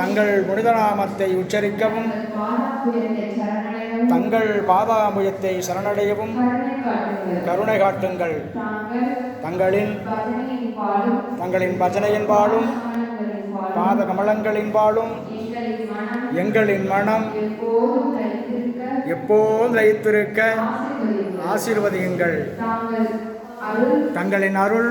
தங்கள் புனிதநாமத்தை உச்சரிக்கவும் தங்கள் பாதாமுயத்தை சரணடையவும் கருணை காட்டுங்கள். தங்களின் தங்களின் பஜனையின்பாலும் பாத கமலங்களின்பாலும் எங்களின் மனம் எப்போதும் லயித்திருக்க ஆசீர்வதியுங்கள். தங்களின் அருள்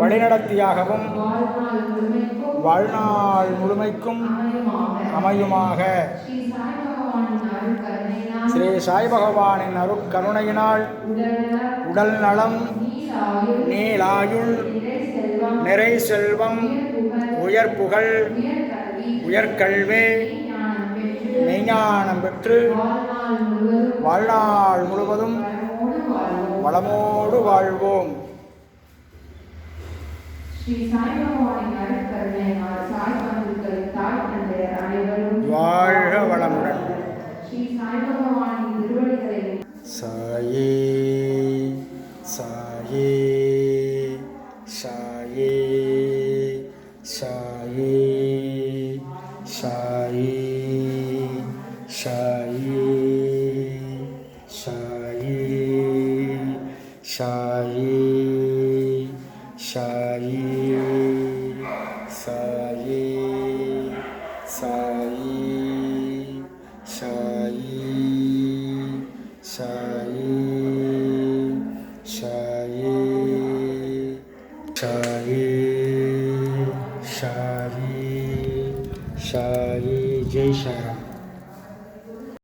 வழிநடத்தியாகவும் வாழ்நாள் முழுமைக்கும் அமையுமாக. ஸ்ரீ சாய் பகவானின் அருக்கருணையினால் உடல் நலம் நீளாயுள் நிறை செல்வம் உயர் புகழ் உயர்கல்வே மெய்ஞானம் பெற்று வாழ்நாள் முழுவதும் வளமோடு வாழ்வோம். வாழ்க வளமுடன். Sai சாயே சாயே சாயே சாயே சாயே சாயே சாயே. sai Sai, Sai, sai sai sai sai sai sai sai Shai.